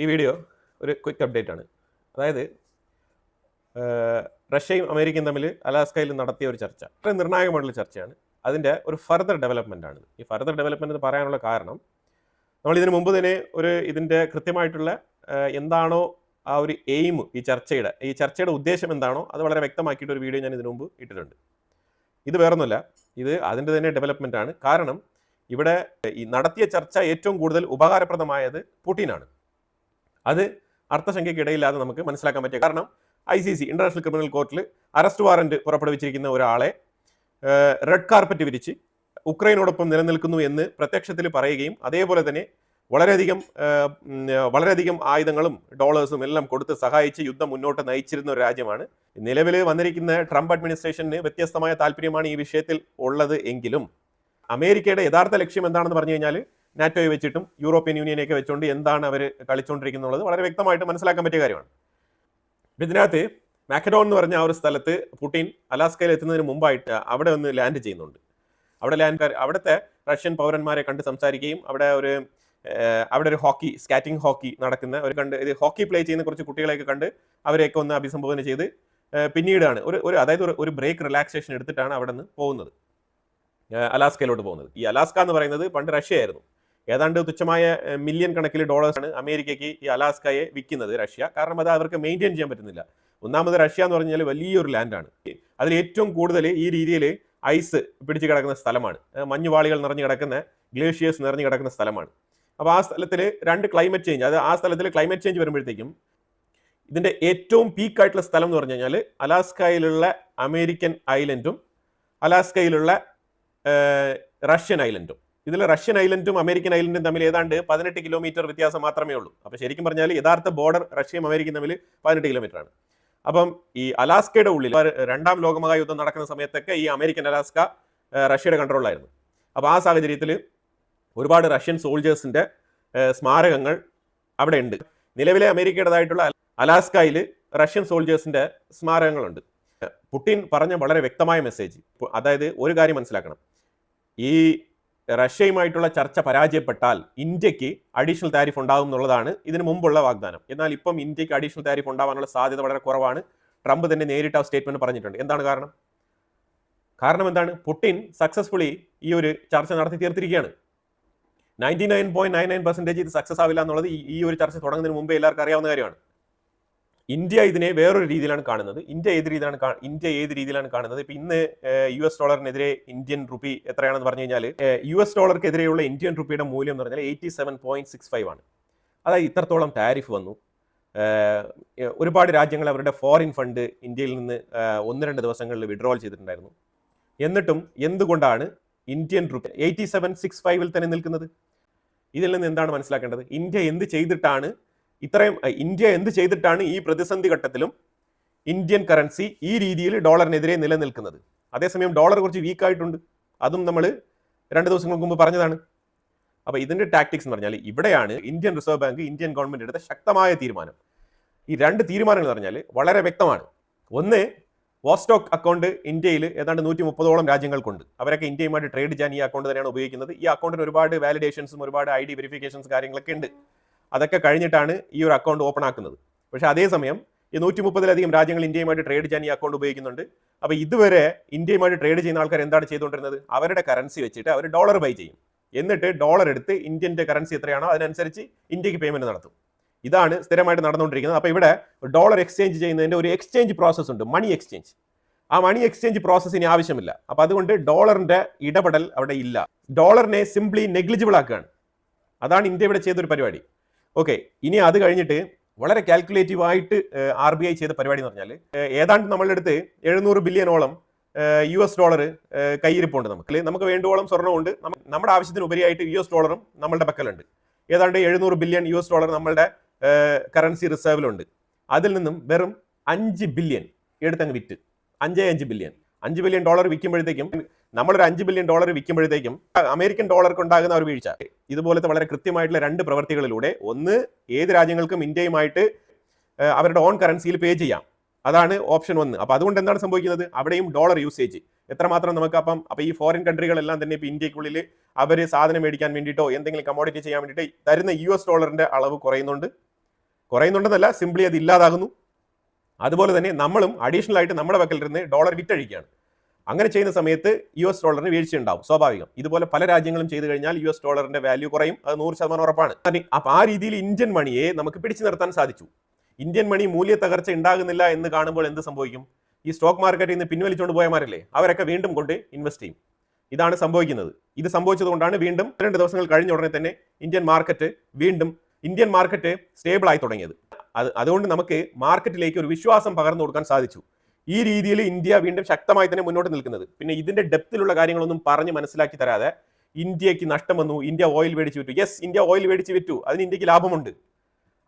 ഈ വീഡിയോ ഒരു quick update ആണ്. അതായത് റഷ്യയും അമേരിക്കയും തമ്മിൽ അലാസ്കയിൽ നടത്തിയ ഒരു ചർച്ച. അത്ര നിർണായകമായിട്ടുള്ള ചർച്ചയാണ്. അതിന്റെ ഒരു ഫർദർ ഡെവലപ്മെന്റ് ആണ്. ഈ ഫർദർ ഡെവലപ്മെന്റ് എന്ന് പറയാനുള്ള കാരണം നമ്മൾ ഇതിനു മുമ്പ് തന്നെ ഒരു ഇതിന്റെ കൃത്യമായിട്ടുള്ള എന്താണോ ആ ഒരു എയിം ഈ ചർച്ചയുടെ ഈ ചർച്ചയുടെ ഉദ്ദേശം എന്താണോ അത് വളരെ വ്യക്തമാക്കിയിട്ട് ഒരു വീഡിയോ ഞാൻ ഇതിനു മുമ്പ് ഇട്ടിട്ടുണ്ട്. ഇത് വേറൊന്നുമല്ല ഇത് അതിന്റെ തന്നെ ഡെവലപ്മെന്റ് ആണ്. കാരണം ഇവിടെ ഈ നടത്തിയ ചർച്ച ഏറ്റവും കൂടുതൽ ഉപകാരപ്രദമായത് പുടിനാണ്. അത് അർത്ഥസംഖ്യക്കിടയില്ലാതെ നമുക്ക് മനസ്സിലാക്കാൻ പറ്റിയ കാരണം I C C international criminal കോർട്ടിൽ അറസ്റ്റ് വാറന്റ് പുറപ്പെടുവിച്ചിരിക്കുന്ന ഒരാളെ റെഡ് കാർപ്പറ്റ് വിരിച്ച് ഉക്രൈനോടൊപ്പം നിലനിൽക്കുന്നു എന്ന് പ്രത്യക്ഷത്തിൽ പറയുകയും അതേപോലെ തന്നെ വളരെയധികം വളരെയധികം ആയുധങ്ങളും ഡോളേഴ്സും എല്ലാം കൊടുത്ത് സഹായിച്ച് യുദ്ധം മുന്നോട്ട് നയിച്ചിരുന്ന ഒരു രാജ്യമാണ്. നിലവിൽ വന്നിരിക്കുന്ന ട്രംപ് അഡ്മിനിസ്ട്രേഷന് വ്യത്യസ്തമായ താല്പര്യമാണ് ഈ വിഷയത്തിൽ ഉള്ളത് എങ്കിലും അമേരിക്കയുടെ യഥാർത്ഥ ലക്ഷ്യം എന്താണെന്ന് പറഞ്ഞു കഴിഞ്ഞാൽ നാറ്റോയെ വെച്ചിട്ടും യൂറോപ്യൻ യൂണിയനെയൊക്കെ വെച്ചുകൊണ്ട് എന്താണ് അവർ കളിച്ചുകൊണ്ടിരിക്കുന്നത് വളരെ വ്യക്തമായിട്ട് മനസ്സിലാക്കാൻ പറ്റിയ കാര്യമാണ്. ഇതിനകത്ത് മാക്കഡോൺ എന്ന് പറഞ്ഞ ആ ഒരു സ്ഥലത്ത് പുടിൻ അലാസ്കയിൽ എത്തുന്നതിന് മുമ്പായിട്ട് അവിടെ ഒന്ന് ലാൻഡ് ചെയ്യുന്നുണ്ട്. അവിടെ ലാൻഡ് അവിടുത്തെ റഷ്യൻ പൗരന്മാരെ കണ്ട് സംസാരിക്കുകയും അവിടെ ഒരു അവിടെ ഒരു ഹോക്കി സ്കാറ്റിംഗ് ഹോക്കി നടക്കുന്ന ഒരു കണ്ട് ഇത് ഹോക്കി പ്ലേ ചെയ്യുന്ന കുറച്ച് കുട്ടികളെയൊക്കെ കണ്ട് അവരെയൊക്കെ ഒന്ന് അഭിസംബോധന ചെയ്ത് പിന്നീടാണ് ഒരു ഒരു അതായത് ഒരു ബ്രേക്ക് റിലാക്സേഷൻ എടുത്തിട്ടാണ് അവിടെ നിന്ന് പോകുന്നത്. അലാസ്കയിലോട്ട് പോകുന്നത്. ഈ അലാസ്ക എന്ന് പറയുന്നത് പണ്ട് റഷ്യ ആയിരുന്നു ഏതാണ്ട് തുച്ഛമായ മില്യൺ കണക്കിൽ ഡോളേഴ്സാണ് അമേരിക്കയ്ക്ക് ഈ അലാസ്കയെ വിൽക്കുന്നത് റഷ്യ. കാരണം അത് അവർക്ക് മെയിന്റെയിൻ ചെയ്യാൻ പറ്റുന്നില്ല. ഒന്നാമത് റഷ്യ എന്ന് പറഞ്ഞാൽ വലിയൊരു ലാൻഡാണ് അതിൽ ഏറ്റവും കൂടുതൽ ഈ രീതിയിൽ ഐസ് പിടിച്ചു കിടക്കുന്ന സ്ഥലമാണ്. മഞ്ഞുപാളികൾ നിറഞ്ഞു കിടക്കുന്ന ഗ്ലേഷ്യേഴ്സ് നിറഞ്ഞു കിടക്കുന്ന സ്ഥലമാണ്. അപ്പോൾ ആ സ്ഥലത്തിൽ രണ്ട് ക്ലൈമറ്റ് ചേഞ്ച് അത് ആ സ്ഥലത്തിൽ ക്ലൈമറ്റ് ചേഞ്ച് വരുമ്പോഴത്തേക്കും ഇതിന്റെ ഏറ്റവും പീക്ക് ആയിട്ടുള്ള സ്ഥലം എന്ന് പറഞ്ഞു കഴിഞ്ഞാൽ അലാസ്കയിലുള്ള അമേരിക്കൻ ഐലൻഡും അലാസ്കയിലുള്ള റഷ്യൻ ഐലൻഡും ഇതിൽ റഷ്യൻ ഐലൻഡും അമേരിക്കൻ ഐലൻഡും തമ്മിൽ ഏതാണ്ട് പതിനെട്ട് കിലോമീറ്റർ വ്യത്യാസം മാത്രമേ ഉള്ളൂ. അപ്പോൾ ശരിക്കും പറഞ്ഞാൽ യഥാർത്ഥ ബോർഡർ റഷ്യയും അമേരിക്കയും തമ്മിൽ പതിനെട്ട് കിലോമീറ്റർ ആണ്. അപ്പം ഈ അലാസ്കയുടെ ഉള്ളിൽ രണ്ടാം ലോകമഹായുദ്ധം നടക്കുന്ന സമയത്തൊക്കെ ഈ അമേരിക്കൻ അലാസ്ക റഷ്യയുടെ കൺട്രോളിലായിരുന്നു അപ്പോൾ ആ സാഹചര്യത്തിൽ ഒരുപാട് റഷ്യൻ സോൾജേഴ്സിന്റെ സ്മാരകങ്ങൾ അവിടെ ഉണ്ട്. നിലവിലെ അമേരിക്കയുടേതായിട്ടുള്ള അലാസ്കയിൽ റഷ്യൻ സോൾജേഴ്സിന്റെ സ്മാരകങ്ങളുണ്ട്. പുടിൻ പറഞ്ഞ വളരെ വ്യക്തമായ മെസ്സേജ് അതായത് ഒരു കാര്യം മനസ്സിലാക്കണം. ഈ റഷ്യയുമായിട്ടുള്ള ചർച്ച പരാജയപ്പെട്ടാൽ ഇന്ത്യയ്ക്ക് അഡീഷണൽ താരിഫ് ഉണ്ടാകും എന്നുള്ളതാണ് ഇതിനു മുമ്പുള്ള വാഗ്ദാനം. എന്നാൽ ഇപ്പം ഇന്ത്യയ്ക്ക് അഡീഷണൽ താരിഫ് ഉണ്ടാവാനുള്ള സാധ്യത വളരെ കുറവാണ്. ട്രംപ് തന്നെ നേരിട്ട് ആ സ്റ്റേറ്റ്മെന്റ് പറഞ്ഞിട്ടുണ്ട്. എന്താണ് കാരണം? കാരണം എന്താണ്? പുട്ടിൻ സക്സസ്ഫുള്ളി ഈ ഒരു ചർച്ച നടത്തി തീർത്തിരിക്കുകയാണ്. Ninety nine point nine nine percentage ഇത് സക്സസ് ആവില്ല എന്നുള്ളത് ഈ- ഈ ഒരു ചർച്ച തുടങ്ങുന്നതിന് മുമ്പേ എല്ലാവർക്കും അറിയാവുന്ന കാര്യമാണ്. ഇന്ത്യ ഇതിനെ വേറൊരു രീതിയിലാണ് കാണുന്നത്. ഇന്ത്യ ഏത് രീതിയിലാണ് ഇന്ത്യ ഏത് രീതിയിലാണ് കാണുന്നത്? ഇപ്പൊ ഇന്ന് യു എസ് ഡോളറിനെതിരെ ഇന്ത്യൻ റുപ്പി എത്രയാണെന്ന് പറഞ്ഞു കഴിഞ്ഞാൽ യു എസ് ഡോളർക്കെതിരെയുള്ള ഇന്ത്യൻ റുപ്പിയുടെ മൂല്യം എന്ന് പറഞ്ഞാൽ eighty seven point six five ആണ്. അതായത് ഇത്രത്തോളം ടാരിഫ് വന്നു. ഒരുപാട് രാജ്യങ്ങൾ അവരുടെ ഫോറിൻ ഫണ്ട് ഇന്ത്യയിൽ നിന്ന് ഒന്ന് രണ്ട് ദിവസങ്ങളിൽ വിഡ്രോൾ ചെയ്തിട്ടുണ്ടായിരുന്നു. എന്നിട്ടും എന്തുകൊണ്ടാണ് Indian rupee eighty seven six ഫൈവിൽ തന്നെ നിൽക്കുന്നത്? ഇതിൽ നിന്ന് എന്താണ് മനസ്സിലാക്കേണ്ടത്? ഇന്ത്യ എന്ത് ചെയ്തിട്ടാണ് ഇത്രയും ഇന്ത്യ എന്ത് ചെയ്തിട്ടാണ് ഈ പ്രതിസന്ധി ഘട്ടത്തിലും ഇന്ത്യൻ കറൻസി ഈ രീതിയിൽ ഡോളറിനെതിരെ നിലനിൽക്കുന്നത്? അതേസമയം ഡോളർ കുറച്ച് വീക്ക് ആയിട്ടുണ്ട്. അതും നമ്മൾ രണ്ട് ദിവസങ്ങൾക്ക് മുമ്പ് പറഞ്ഞതാണ്. അപ്പോൾ ഇതിന്റെ ടാക്ടിക്സ് എന്ന് പറഞ്ഞാൽ ഇവിടെയാണ് Indian Reserve Bank Indian government എടുത്ത ശക്തമായ തീരുമാനം. ഈ രണ്ട് തീരുമാനങ്ങൾ എന്ന് പറഞ്ഞാൽ വളരെ വ്യക്തമാണ്. ഒന്ന് വോസ്റ്റോക്ക് അക്കൗണ്ട് ഇന്ത്യയിൽ ഏതാണ്ട് നൂറ്റി മുപ്പതോളം രാജ്യങ്ങൾക്കുണ്ട്. അവരൊക്കെ ഇന്ത്യയുമായിട്ട് ട്രേഡ് ചെയ്യാൻ ഈ അക്കൗണ്ട് തന്നെയാണ് ഉപയോഗിക്കുന്നത്. ഈ അക്കൗണ്ടിന് ഒരുപാട് വാലിഡേഷൻസും ഒരുപാട് ഐ ഡി വെരിഫിക്കേഷൻസ് കാര്യങ്ങളൊക്കെ ഉണ്ട്. അതൊക്കെ കഴിഞ്ഞിട്ടാണ് ഈ ഒരു അക്കൗണ്ട് ഓപ്പൺ ആക്കുന്നത്. പക്ഷേ അതേസമയം ഈ നൂറ്റി മുപ്പതിലധികം രാജ്യങ്ങൾ ഇന്ത്യയുമായിട്ട് ട്രേഡ് ചെയ്യാൻ ഈ അക്കൗണ്ട് ഉപയോഗിക്കുന്നുണ്ട്. അപ്പോൾ ഇതുവരെ ഇന്ത്യയുമായിട്ട് ട്രേഡ് ചെയ്യുന്ന ആൾക്കാർ എന്താണ് ചെയ്തുകൊണ്ടിരുന്നത്? അവരുടെ കറൻസി വെച്ചിട്ട് അവർ ഡോളർ ബൈ ചെയ്യും. എന്നിട്ട് ഡോളർ എടുത്ത് ഇന്ത്യന്റെ കറൻസി എത്രയാണോ അതിനനുസരിച്ച് ഇന്ത്യയ്ക്ക് പേയ്മെന്റ് നടത്തും. ഇതാണ് സ്ഥിരമായിട്ട് നടന്നുകൊണ്ടിരിക്കുന്നത്. അപ്പോൾ ഇവിടെ ഡോളർ എക്സ്ചേഞ്ച് ചെയ്യുന്നതിന്റെ ഒരു എക്സ്ചേഞ്ച് പ്രോസസ്സ് ഉണ്ട്. മണി എക്സ്ചേഞ്ച് ആ മണി എക്സ്ചേഞ്ച് പ്രോസസ്സ് ഇനി ആവശ്യമില്ല. അപ്പോൾ അതുകൊണ്ട് ഡോളറിന്റെ ഇടപെടൽ അവിടെ ഇല്ല. ഡോളറിനെ സിംപ്ലി നെഗ്ലിജിബിൾ ആക്കുകയാണ്. അതാണ് ഇന്ത്യ ഇവിടെ ചെയ്തൊരു പരിപാടി. ഓക്കെ ഇനി അത് കഴിഞ്ഞിട്ട് വളരെ കാൽക്കുലേറ്റീവ് ആയിട്ട് ആർ ബി ഐ ചെയ്ത പരിപാടി എന്ന് പറഞ്ഞാൽ ഏതാണ്ട് നമ്മളുടെ അടുത്ത് എഴുന്നൂറ് ബില്യനോളം യു എസ് ഡോളർ കയ്യിരിപ്പുണ്ട് നമുക്ക്. നമുക്ക് വേണ്ടുവോളം സ്വർണമുണ്ട് നമ്മ- നമ്മുടെ ആവശ്യത്തിന് ഉപരിയായിട്ട് യു എസ് ഡോളറും നമ്മളുടെ പക്കലുണ്ട്. ഏതാണ്ട് എഴുന്നൂറ് ബില്യൺ യു എസ് ഡോളർ നമ്മളുടെ കറൻസി റിസർവിലുണ്ട് അതിൽ നിന്നും വെറും അഞ്ച് ബില്യൺ എടുത്തങ്ങ് വിറ്റ്. അഞ്ചേ അഞ്ച് ബില്യൺ. അഞ്ച് ബില്യൺ ഡോളർ വിൽക്കുമ്പോഴത്തേക്കും നമ്മളൊരു അഞ്ച് ബില്യൺ ഡോളർ വിൽക്കുമ്പോഴത്തേക്കും അമേരിക്കൻ ഡോളർക്ക് ഉണ്ടാകുന്ന ഒരു വീഴ്ച. ഇതുപോലത്തെ വളരെ കൃത്യമായിട്ടുള്ള രണ്ട് പ്രവർത്തികളിലൂടെ ഒന്ന് ഏത് രാജ്യങ്ങൾക്കും ഇന്ത്യയുമായിട്ട് അവരുടെ ഓൺ കറൻസിയിൽ പേ ചെയ്യാം. അതാണ് ഓപ്ഷൻ ഒന്ന്. അപ്പൊ അതുകൊണ്ട് എന്താണ് സംഭവിക്കുന്നത്? അവിടെയും ഡോളർ യൂസേജ് എത്രമാത്രം നമുക്ക് അപ്പം അപ്പൊ ഈ ഫോറിൻ കൺട്രികളെല്ലാം തന്നെ ഇപ്പൊ ഇന്ത്യക്കുള്ളിൽ അവർ സാധനം മേടിക്കാൻ വേണ്ടിയിട്ടോ എന്തെങ്കിലും കമോഡിറ്റി ചെയ്യാൻ വേണ്ടിയിട്ട് തരുന്ന യു എസ് ഡോളറിന്റെ അളവ് കുറയുന്നുണ്ട്. കുറയുന്നുണ്ടെന്നല്ല സിംപ്ലി അത് ഇല്ലാതാകുന്നു. അതുപോലെ തന്നെ നമ്മളും അഡീഷണൽ ആയിട്ട് നമ്മുടെ വക്കലിരുന്ന് ഡോളർ വിറ്റഴിക്കുകയാണ്. അങ്ങനെ ചെയ്യുന്ന സമയത്ത് യു എസ് ഡോളറിന് വീഴ്ച ഉണ്ടാവും സ്വാഭാവികം. ഇതുപോലെ പല രാജ്യങ്ങളും ചെയ്തു കഴിഞ്ഞാൽ യു എസ് ഡോളറിന്റെ വാല്യൂ കുറയും. അത് നൂറ് ശതമാനം ഉറപ്പാണ്. അപ്പൊ ആ രീതിയിൽ ഇന്ത്യൻ മണിയെ നമുക്ക് പിടിച്ചു നിർത്താൻ സാധിച്ചു. ഇന്ത്യൻ മണി മൂല്യ തകർച്ച ഉണ്ടാകുന്നില്ല എന്ന് കാണുമ്പോൾ എന്ത് സംഭവിക്കും? ഈ സ്റ്റോക്ക് മാർക്കറ്റിൽ നിന്ന് പിൻവലിച്ചുകൊണ്ട് പോയമാരല്ലേ? അവരൊക്കെ വീണ്ടും കൊണ്ട് ഇൻവെസ്റ്റ് ചെയ്യും. ഇതാണ് സംഭവിക്കുന്നത്. ഇത് സംഭവിച്ചതുകൊണ്ടാണ് വീണ്ടും രണ്ട് ദിവസങ്ങൾ കഴിഞ്ഞ ഉടനെ തന്നെ ഇന്ത്യൻ മാർക്കറ്റ് വീണ്ടും ഇന്ത്യൻ മാർക്കറ്റ് സ്റ്റേബിൾ ആയി തുടങ്ങിയത്. അത് അതുകൊണ്ട് നമുക്ക് മാർക്കറ്റിലേക്ക് ഒരു വിശ്വാസം പകർന്നു കൊടുക്കാൻ സാധിച്ചു. ഈ രീതിയിൽ ഇന്ത്യ വീണ്ടും ശക്തമായി തന്നെ മുന്നോട്ട് നിൽക്കുന്നത്. പിന്നെ ഇതിന്റെ ഡെപ്തിലുള്ള കാര്യങ്ങളൊന്നും പറഞ്ഞ് മനസ്സിലാക്കി തരാതെ ഇന്ത്യയ്ക്ക് നഷ്ടം വന്നു ഇന്ത്യ ഓയിൽ മേടിച്ച് വിറ്റു. യെസ് ഇന്ത്യ ഓയിൽ മേടിച്ച് വിറ്റു. അതിന് ഇന്ത്യയ്ക്ക് ലാഭമുണ്ട്.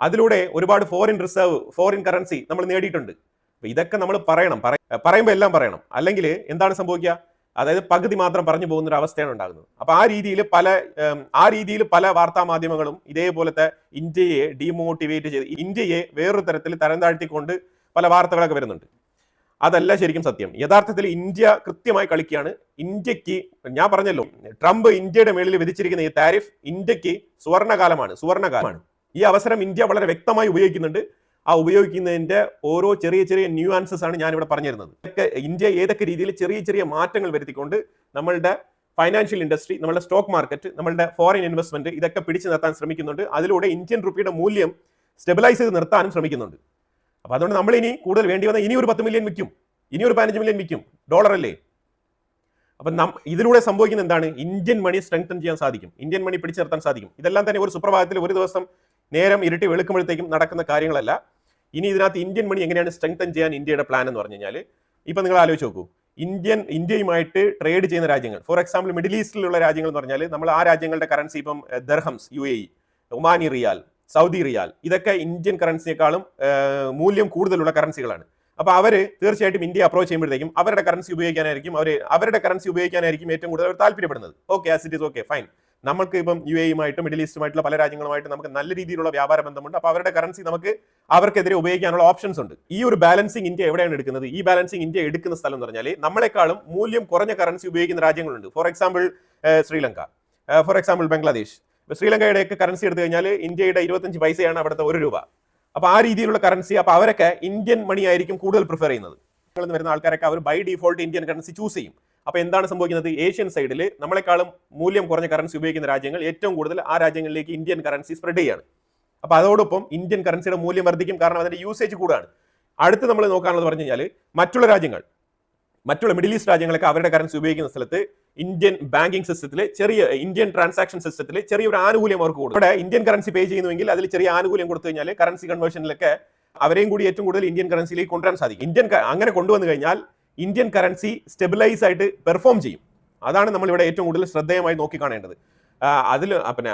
അതിലൂടെ ഒരുപാട് ഫോറിൻ റിസർവ് ഫോറിൻ കറൻസി നമ്മൾ നേടിയിട്ടുണ്ട്. അപ്പൊ ഇതൊക്കെ നമ്മൾ പറയണം. പറയുമ്പോൾ എല്ലാം പറയണം. അല്ലെങ്കിൽ എന്താണ് സംഭവിക്കുക? അതായത് പകുതി മാത്രം പറഞ്ഞു പോകുന്ന ഒരു അവസ്ഥയാണ് ഉണ്ടാകുന്നത്. അപ്പൊ ആ രീതിയിൽ പല ആ രീതിയിൽ പല വാർത്താ മാധ്യമങ്ങളും ഇതേപോലത്തെ ഇന്ത്യയെ ഡീമോട്ടിവേറ്റ് ചെയ്ത് ഇന്ത്യയെ വേറൊരു തരത്തിൽ തരം താഴ്ത്തിക്കൊണ്ട് പല വാർത്തകളൊക്കെ വരുന്നുണ്ട്. അതല്ല ശരിക്കും സത്യം. യഥാർത്ഥത്തിൽ ഇന്ത്യ കൃത്യമായി കളിക്കുകയാണ്. ഇന്ത്യയ്ക്ക് ഞാൻ പറഞ്ഞല്ലോ ട്രംപ് ഇന്ത്യയുടെ മേളിൽ വിധിച്ചിരിക്കുന്ന ഈ താരിഫ് ഇന്ത്യയ്ക്ക് സുവർണകാലമാണ് സുവർണകാലമാണ്. ഈ അവസരം ഇന്ത്യ വളരെ വ്യക്തമായി ഉപയോഗിക്കുന്നുണ്ട്. ആ ഉപയോഗിക്കുന്നതിന്റെ ഓരോ ചെറിയ ചെറിയ ന്യൂആൻസസ് ആണ് ഞാൻ ഇവിടെ പറഞ്ഞിരുന്നത് ഇന്ത്യ ഏതൊക്കെ രീതിയിൽ ചെറിയ ചെറിയ മാറ്റങ്ങൾ വരുത്തിക്കൊണ്ട് നമ്മളുടെ ഫൈനാൻഷ്യൽ ഇൻഡസ്ട്രി നമ്മളുടെ സ്റ്റോക്ക് മാർക്കറ്റ് നമ്മളുടെ ഫോറിൻ ഇൻവെസ്റ്റ്മെന്റ് ഇതൊക്കെ പിടിച്ചു നിർത്താൻ ശ്രമിക്കുന്നുണ്ട്. അതിലൂടെ ഇന്ത്യൻ റുപ്പിയുടെ മൂല്യം സ്റ്റെബിലൈസ് ചെയ്ത് നിർത്താനും ശ്രമിക്കുന്നുണ്ട്. അപ്പൊ അതുകൊണ്ട് നമ്മൾ ഇനി കൂടുതൽ വേണ്ടി വന്നാൽ ഇനി ഒരു പത്ത് മില്യൺ വിൽക്കും. ഇനി ഒരു പതിനഞ്ച് മില്യൺ വിൽക്കും. ഡോളർ അല്ലേ? അപ്പൊ നം ഇതിലൂടെ സംഭവിക്കുന്ന എന്താണ്? ഇന്ത്യൻ മണി സ്ട്രെങ്തൻ ചെയ്യാൻ സാധിക്കും. ഇന്ത്യൻ മണി പിടിച്ചു നിർത്താൻ സാധിക്കും. ഇതെല്ലാം തന്നെ ഒരു സുപ്രഭാതത്തിൽ ഒരു ദിവസം നേരം ഇരുട്ടി വെളുക്കുമ്പോഴത്തേക്കും നടക്കുന്ന കാര്യങ്ങളല്ല. ഇനി ഇതിനകത്ത് ഇന്ത്യൻ മണി എങ്ങനെയാണ് സ്ട്രെങ്തൻ ചെയ്യാൻ ഇന്ത്യയുടെ പ്ലാൻ എന്ന് പറഞ്ഞു കഴിഞ്ഞാൽ ഇപ്പൊ നിങ്ങൾ ആലോചിച്ച് നോക്കൂ. ഇന്ത്യൻ ഇന്ത്യയുമായിട്ട് ട്രേഡ് ചെയ്യുന്ന രാജ്യങ്ങൾ ഫോർ എക്സാമ്പിൾ മിഡിൽ ഈസ്റ്റിലുള്ള രാജ്യങ്ങൾ എന്ന് പറഞ്ഞാൽ നമ്മൾ ആ രാജ്യങ്ങളുടെ കറൻസി ഇപ്പം dirhams U A E Omani riyal Saudi റിയാൽ. ഇതൊക്കെ ഇന്ത്യൻ കറൻസിയെക്കാളും മൂല്യം കൂടുതലുള്ള കറൻസികളാണ് അപ്പോൾ അവർ തീർച്ചയായിട്ടും ഇന്ത്യ അപ്രോച്ച് ചെയ്യുമ്പോഴത്തേക്കും അവരുടെ കറൻസി ഉപയോഗിക്കാനായിരിക്കും അവർ അവരുടെ കറൻസി ഉപയോഗിക്കാനായിരിക്കും ഏറ്റവും കൂടുതൽ അവർ താല്പര്യപ്പെടുന്നത്. Okay as it is okay fine നമുക്ക് ഇപ്പം യു എയുമായിട്ടും മിഡിൽ ഈസ്റ്റുമായിട്ടുള്ള പല രാജ്യങ്ങളുമായിട്ട് നമുക്ക് നല്ല രീതിയിലുള്ള വ്യാപാര ബന്ധമുണ്ട്. അപ്പോൾ അവരുടെ കറൻസി നമുക്ക് അവർക്കെതിരെ ഉപയോഗിക്കാനുള്ള ഓപ്ഷൻസ് ഉണ്ട്. ഈ ഒരു ബാലൻസിങ് ഇന്ത്യ എവിടെയാണ് എടുക്കുന്നത്? ഈ ബാലൻസിങ് ഇന്ത്യ എടുക്കുന്ന സ്ഥലം എന്ന് പറഞ്ഞാൽ നമ്മളെക്കാളും മൂല്യം കുറഞ്ഞ കറൻസി ഉപയോഗിക്കുന്ന രാജ്യങ്ങളുണ്ട്. For example Sri Lanka. For example Bangladesh. ശ്രീലങ്കയുടെ ഒക്കെ കറൻസി എടുത്തു കഴിഞ്ഞാൽ ഇന്ത്യയുടെ ഇരുപത്തഞ്ച് പൈസയാണ് അവിടുത്തെ ഒരു രൂപ. അപ്പൊ ആ രീതിയിലുള്ള കറൻസി അപ്പൊ അവരൊക്കെ ഇന്ത്യൻ മണി ആയിരിക്കും കൂടുതൽ പ്രിഫർ ചെയ്യുന്നത്. വരുന്ന ആൾക്കാരൊക്കെ അവർ by default Indian currency choose ചെയ്യും. അപ്പൊ എന്താണ് സംഭവിക്കുന്നത്? ഏഷ്യൻ സൈഡിൽ നമ്മളെക്കാളും മൂല്യം കുറഞ്ഞ കറൻസി ഉപയോഗിക്കുന്ന രാജ്യങ്ങൾ ഏറ്റവും കൂടുതൽ ആ രാജ്യങ്ങളിലേക്ക് ഇന്ത്യൻ കറൻസി സ്പ്രെഡ് ചെയ്യാണ്. അപ്പൊ അതോടൊപ്പം ഇന്ത്യൻ കറൻസിയുടെ മൂല്യം വർദ്ധിക്കും. കാരണം അതിന്റെ യൂസേജ് കൂടാണ് അടുത്ത് നമ്മൾ നോക്കാനുള്ളത് പറഞ്ഞു കഴിഞ്ഞാൽ മറ്റുള്ള രാജ്യങ്ങൾ. മറ്റുള്ള മിഡിൽ ഈസ്റ്റ് രാജ്യങ്ങളൊക്കെ അവരുടെ കറൻസി ഉപയോഗിക്കുന്ന സ്ഥലത്ത് ഇന്ത്യൻ ബാങ്കിങ് സിസ്റ്റത്തിൽ ചെറിയ ഇന്ത്യൻ ട്രാൻസാക്ഷൻ സിസ്റ്റത്തിൽ ചെറിയൊരു ആനുകൂല്യം അവർക്ക് കൊടുക്കും. ഇവിടെ ഇന്ത്യൻ കറൻസി പേ ചെയ്യുന്നുവെങ്കിൽ അതിൽ ചെറിയ ആനുകൂല്യം കൊടുത്തു കഴിഞ്ഞാൽ കറൻസി കൺവേർഷനിലൊക്കെ അവരെയും കൂടി ഏറ്റവും കൂടുതൽ ഇന്ത്യൻ കറൻസിയിലേക്ക് കൊണ്ടുവരാൻ സാധിക്കും. ഇന്ത്യൻ അങ്ങനെ കൊണ്ടുവന്നു കഴിഞ്ഞാൽ ഇന്ത്യൻ കറൻസി സ്റ്റെബിലൈസ് ആയിട്ട് പെർഫോം ചെയ്യും. അതാണ് നമ്മൾ ഇവിടെ ഏറ്റവും കൂടുതൽ ശ്രദ്ധേയമായി നോക്കിക്കാണേണ്ടത്. അതിൽ പിന്നെ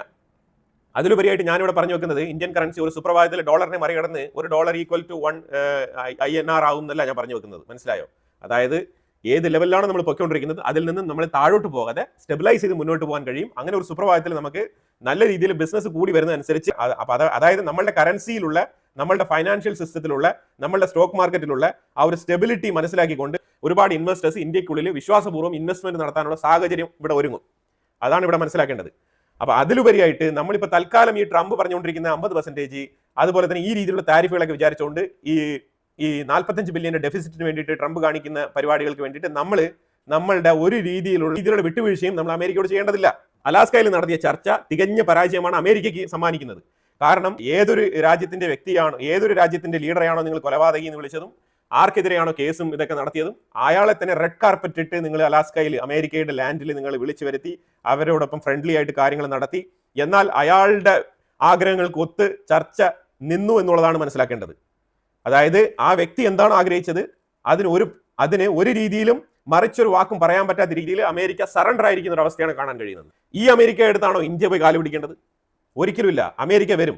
അതിലുപരിയായിട്ട് ഞാനിവിടെ പറഞ്ഞു വെക്കുന്നത് ഇന്ത്യൻ കറൻസി ഒരു സുപ്രഭാതത്തിൽ ഡോളറിനെ മറികടന്ന് ഒരു dollar equal to one I N R ആവും എന്നല്ല ഞാൻ പറഞ്ഞു വെക്കുന്നത്. മനസ്സിലായോ? അതായത് ഏത് ലെവലിലാണ് നമ്മൾ പൊയ്ക്കൊണ്ടിരിക്കുന്നത് അതിൽ നിന്ന് നമ്മൾ താഴോട്ട് പോകാതെ സ്റ്റെബിലൈസ് ചെയ്ത് മുന്നോട്ട് പോകാൻ കഴിയും. അങ്ങനെ ഒരു സുപ്രഭാതത്തിൽ നമുക്ക് നല്ല രീതിയിൽ ബിസിനസ് കൂടി വരുന്നതനുസരിച്ച് അതായത് നമ്മളുടെ കറൻസിയിലുള്ള നമ്മളുടെ ഫൈനാൻഷ്യൽ സിസ്റ്റത്തിലുള്ള നമ്മളുടെ സ്റ്റോക്ക് മാർക്കറ്റിലുള്ള ആ ഒരു സ്റ്റെബിലിറ്റി മനസ്സിലാക്കിക്കൊണ്ട് ഒരുപാട് ഇൻവെസ്റ്റേഴ്സ് ഇന്ത്യക്കുള്ളിൽ വിശ്വാസപൂർവം ഇൻവെസ്റ്റ്മെന്റ് നടത്താനുള്ള സാഹചര്യം ഇവിടെ ഒരുങ്ങും. അതാണ് ഇവിടെ മനസ്സിലാക്കേണ്ടത്. അപ്പോൾ അതിലുപരിയായിട്ട് നമ്മളിപ്പോൾ തൽക്കാലം ഈ ട്രംപ് പറഞ്ഞുകൊണ്ടിരിക്കുന്ന അമ്പത് പെർസെന്റേജ് അതുപോലെ തന്നെ ഈ രീതിയിലുള്ള താരിഫുകളൊക്കെ വിചാരിച്ചുകൊണ്ട് ഈ ഈ നാൽപ്പത്തഞ്ച് ബില്യന്റെ ഡെഫിസിറ്റിന് വേണ്ടിയിട്ട് ട്രംപ് കാണിക്കുന്ന പരിപാടികൾക്ക് വേണ്ടിയിട്ട് നമ്മൾ നമ്മളുടെ ഒരു രീതിയിലുള്ള രീതിയിലുള്ള വിട്ടുവീഴ്ചയും നമ്മൾ അമേരിക്കയോട് ചെയ്യേണ്ടതില്ല. അലാസ്കയിൽ നടത്തിയ ചർച്ച തികഞ്ഞ പരാജയമാണ് അമേരിക്കയ്ക്ക് സമ്മാനിക്കുന്നത്. കാരണം ഏതൊരു രാജ്യത്തിന്റെ വ്യക്തിയാണോ ഏതൊരു രാജ്യത്തിന്റെ ലീഡറെയാണോ നിങ്ങൾ കൊലപാതകി എന്ന് വിളിച്ചതും ആർക്കെതിരെയാണോ കേസും ഇതൊക്കെ നടത്തിയതും അയാളെ തന്നെ റെഡ് കാർപ്പറ്റ് ഇട്ട് നിങ്ങൾ അലാസ്കയിൽ അമേരിക്കയുടെ ലാൻഡിൽ നിങ്ങൾ വിളിച്ചു വരുത്തി അവരോടൊപ്പം ഫ്രണ്ട്ലി ആയിട്ട് കാര്യങ്ങൾ നടത്തി. എന്നാൽ അയാളുടെ ആഗ്രഹങ്ങൾക്ക് ഒത്ത് ചർച്ച നിന്നു എന്നുള്ളതാണ് മനസ്സിലാക്കേണ്ടത്. അതായത് ആ വ്യക്തി എന്താണ് ആഗ്രഹിച്ചത്? അതിന് ഒരു അതിന് ഒരു രീതിയിലും മറിച്ചൊരു വാക്കും പറയാൻ പറ്റാത്ത രീതിയിൽ അമേരിക്ക സറണ്ടർ ആയിരിക്കുന്ന ഒരു അവസ്ഥയാണ് കാണാൻ കഴിയുന്നത്. ഈ അമേരിക്ക എടുത്താണോ ഇന്ത്യ പോയി കാലുപിടിക്കേണ്ടത് ഒരിക്കലുമില്ല. അമേരിക്ക വരും.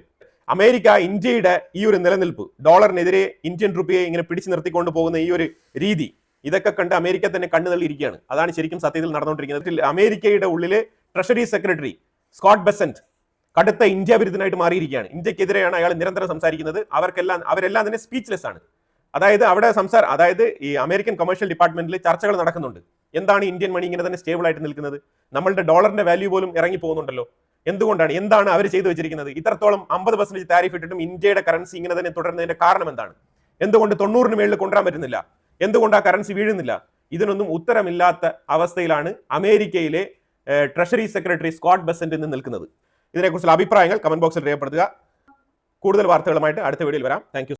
അമേരിക്ക ഇന്ത്യയുടെ ഈ ഒരു നിലനിൽപ്പ് ഡോളറിനെതിരെ ഇന്ത്യൻ റുപ്പിയെ ഇങ്ങനെ പിടിച്ചു നിർത്തിക്കൊണ്ട് പോകുന്ന ഈ ഒരു രീതി ഇതൊക്കെ കണ്ട് അമേരിക്ക തന്നെ കണ്ണു തള്ളിയിരിക്കുകയാണ് അതാണ് ശരിക്കും സത്യത്തിൽ നടന്നുകൊണ്ടിരിക്കുന്നത്. അമേരിക്കയുടെ ഉള്ളിലെ ട്രഷറി സെക്രട്ടറി സ്കോട്ട് ബെസന്റ് കടുത്ത ഇന്ത്യ വിരുദ്ധനായിട്ട് മാറിയിരിക്കുകയാണ്. ഇന്ത്യക്കെതിരെയാണ് അയാൾ നിരന്തരം സംസാരിക്കുന്നത്. അവർക്കെല്ലാം അവരെല്ലാം തന്നെ സ്പീച്ച്ലെസ് ആണ്. അതായത് അവിടെ സംസാര അതായത് ഈ അമേരിക്കൻ കൊമേഴ്ഷ്യൽ ഡിപ്പാർട്ട്മെന്റിൽ ചർച്ചകൾ നടക്കുന്നുണ്ട്. എന്താണ് ഇന്ത്യൻ മണി ഇങ്ങനെ തന്നെ സ്റ്റേബിൾ ആയിട്ട് നിൽക്കുന്നത്? നമ്മളുടെ ഡോളറിന്റെ വാല്യൂ പോലും ഇറങ്ങി പോകുന്നുണ്ടല്ലോ. എന്തുകൊണ്ടാണ് എന്താണ് അവർ ചെയ്തു വെച്ചിരിക്കുന്നത്? ഇത്രത്തോളം അമ്പത് പെർസെന്റേജ് താരിഫ് ഇട്ടിട്ടും ഇന്ത്യയുടെ കറൻസി ഇങ്ങനെ തന്നെ തുടരുന്നതിന്റെ കാരണം എന്താണ്? എന്തുകൊണ്ട് തൊണ്ണൂറിന് മേളിൽ കൊണ്ടുവരാൻ പറ്റുന്നില്ല? എന്തുകൊണ്ട് ആ കറൻസി വീഴുന്നില്ല? ഇതിനൊന്നും ഉത്തരമില്ലാത്ത അവസ്ഥയിലാണ് അമേരിക്കയിലെ ട്രഷറി സെക്രട്ടറി സ്കോട്ട് ബസന്റ് നിന്ന് നിൽക്കുന്നത്. ഇതിനെക്കുറിച്ചുള്ള അഭിപ്രായങ്ങൾ കമന്റ് ബോക്സിൽ രേഖപ്പെടുത്തുക. കൂടുതൽ വാർത്തകളുമായിട്ട് അടുത്ത വീഡിയോയിൽ വരാം. താങ്ക്